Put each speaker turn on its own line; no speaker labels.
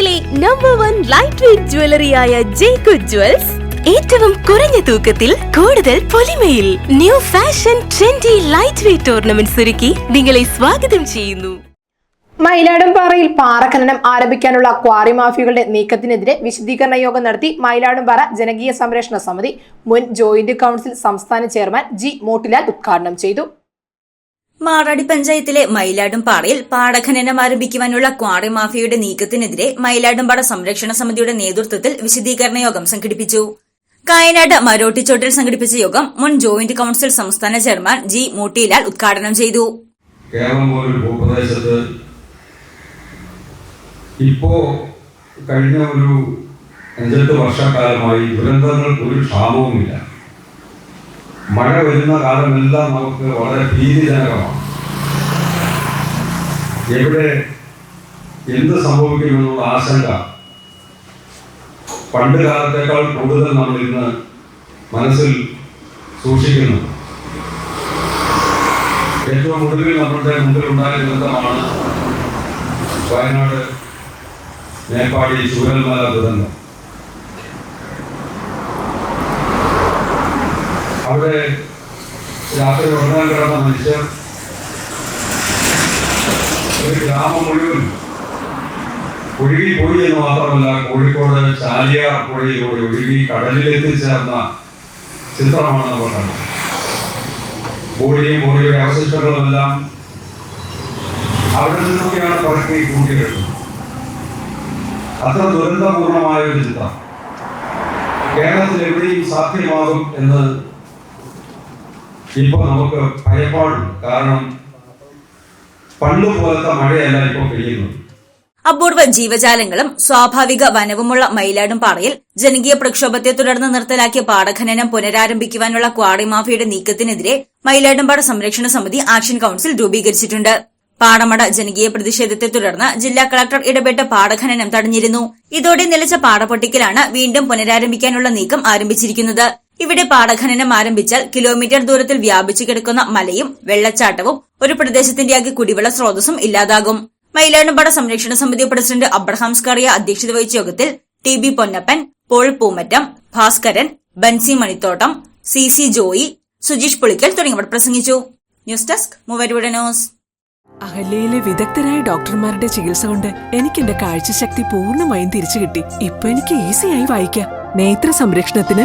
കേരളത്തിലെ number one light weight ജ്വല്ലറിയായ ജേക്കു ജ്വൽസ് ഏറ്റവും കുറഞ്ഞ തൂക്കത്തിൽ കൂടുതൽ പൊലിമയിൽ new fashion trendy light weight tournament ഒരുക്കി നിങ്ങളെ സ്വാഗതം ചെയ്യുന്നു.
മയിലാടുംപാറയിൽ പാറഖനനം ആരംഭിക്കാനുള്ള ക്വാറി മാഫിയകളുടെ നീക്കത്തിനെതിരെ വിശദീകരണ യോഗം നടത്തി മയിലാടുംപാറ ജനകീയ സംരക്ഷണ സമിതി മുൻ ജോയിന്റ് കൗൺസിൽ സംസ്ഥാന ചെയർമാൻ ജി മോട്ടിലാൽ ഉദ്ഘാടനം ചെയ്തു.
മാറാടി പഞ്ചായത്തിലെ മയിലാടുംപാറയിൽ പാടഖനനം ആരംഭിക്കുവാനുള്ള ക്വാറി മാഫിയയുടെ നീക്കത്തിനെതിരെ മയിലാടുംപാറ സംരക്ഷണ സമിതിയുടെ നേതൃത്വത്തിൽ വിശദീകരണ യോഗം സംഘടിപ്പിച്ചു. കായനാട് മരോട്ടിച്ചോട്ടിൽ സംഘടിപ്പിച്ച യോഗം മുൻ ജോയിന്റ് കൌൺസിൽ സംസ്ഥാന ചെയർമാൻ ജി മോട്ടിലാൽ ഉദ്ഘാടനം ചെയ്തു.
ഇപ്പോ കഴിഞ്ഞ ഒരു അഞ്ചെട്ട് വർഷക്കാലമായി ദുരന്തങ്ങൾക്ക് ഒരു ക്ഷാമവുമില്ല. മഴ വരുന്ന കാലമെല്ലാം നമുക്ക് വളരെ ഭീതിജനകമാണ്. എവിടെ എന്ത് സംഭവിക്കുമെന്നുള്ള ആശങ്ക. പണ്ട് കാലത്തേക്കാൾ കൂടുതൽ നമ്മൾ ഇന്ന് മനസ്സിൽ സൂക്ഷിക്കുന്നു. ഏറ്റവും ഒടുവിൽ നമ്മളുടെ മുമ്പിലുണ്ടായ ദുരന്തമാണ് വയനാട് മേപ്പാടി ചൂരൽമല ദുരന്തം. അവിടെ രാത്രി ഉറങ്ങാൻ കിടന്ന മനുഷ്യർ ഒരു ഗ്രാമം മുഴുവൻ ഒഴുകിപ്പോയി എന്ന് മാത്രമല്ല കോഴിക്കോട് ചാലിയാർ പുഴയിലൂടെ ഒഴുകി കടലിലെത്തിച്ചേർന്ന ചിത്രമാണ് നമ്മൾ കണ്ടത് ബോഡിയും അവശിഷ്ടങ്ങളുമെല്ലാം അവിടെ നിന്നൊക്കെയാണ് പറക്കി കൂട്ടിയെടുക്കുന്നത് അത്ര ദുരന്തപൂർണമായ ഒരു ചിത്രം. കേരളത്തിൽ എവിടെയും സാധ്യമാകും എന്ന് ഇപ്പൊ നമുക്ക് ഭയപ്പാടുണ്ട് കാരണം പണ്ട് പോലത്തെ മഴയല്ല ഇപ്പൊ പെയ്യുന്നത്.
അപൂർവ ജീവജാലങ്ങളും സ്വാഭാവിക വനവുമുള്ള മയിലാടുംപാറയിൽ ജനകീയ പ്രക്ഷോഭത്തെ തുടർന്ന് നിർത്തലാക്കിയ പാടഖനനം പുനരാരംഭിക്കുവാനുള്ള ക്വാറി മാഫിയുടെ നീക്കത്തിനെതിരെ മയിലാടുംപാറ സംരക്ഷണ സമിതി ആക്ഷൻ കൌൺസിൽ രൂപീകരിച്ചിട്ടുണ്ട്. പാടമട ജനകീയ പ്രതിഷേധത്തെ തുടർന്ന് ജില്ലാ കളക്ടർ ഇടപെട്ട് പാടഖനനം തടഞ്ഞിരുന്നു. ഇതോടെ നിലച്ച പാടപൊട്ടിക്കലാണ് വീണ്ടും പുനരാരംഭിക്കാനുള്ള നീക്കം ആരംഭിച്ചിരിക്കുന്നത്. ഇവിടെ പാടഖനനം ആരംഭിച്ചാൽ കിലോമീറ്റർ ദൂരത്തിൽ വ്യാപിച്ചു കിടക്കുന്ന മലയും വെള്ളച്ചാട്ടവും ഒരു പ്രദേശത്തിന്റെ ആകെ കുടിവെള്ള സ്രോതസ്സും ഇല്ലാതാകും. മയിലാടുംപാട സംരക്ഷണ സമിതി പ്രസിഡന്റ് അബ്രഹാം സ്കറിയ അധ്യക്ഷത വഹിച്ച യോഗത്തിൽ T B Ponnappan Paul Poomattam Bhaskaran Bansi Manithottam C C Joy Sujeesh Pulikkal തുടങ്ങിയവർ പ്രസംഗിച്ചു. ന്യൂസ് ഡെസ്ക് മൂവരുവിടെ ന്യൂസ്.
അഹല്യയിലെ വിദഗ്ധരായ ഡോക്ടർമാരുടെ ചികിത്സ കൊണ്ട് എനിക്ക് എന്റെ കാഴ്ചശക്തി പൂർണമായും തിരിച്ചു കിട്ടി. ഇപ്പൊ എനിക്ക് ഈസിയായി വായിക്കാം. നേത്ര സംരക്ഷണത്തിന്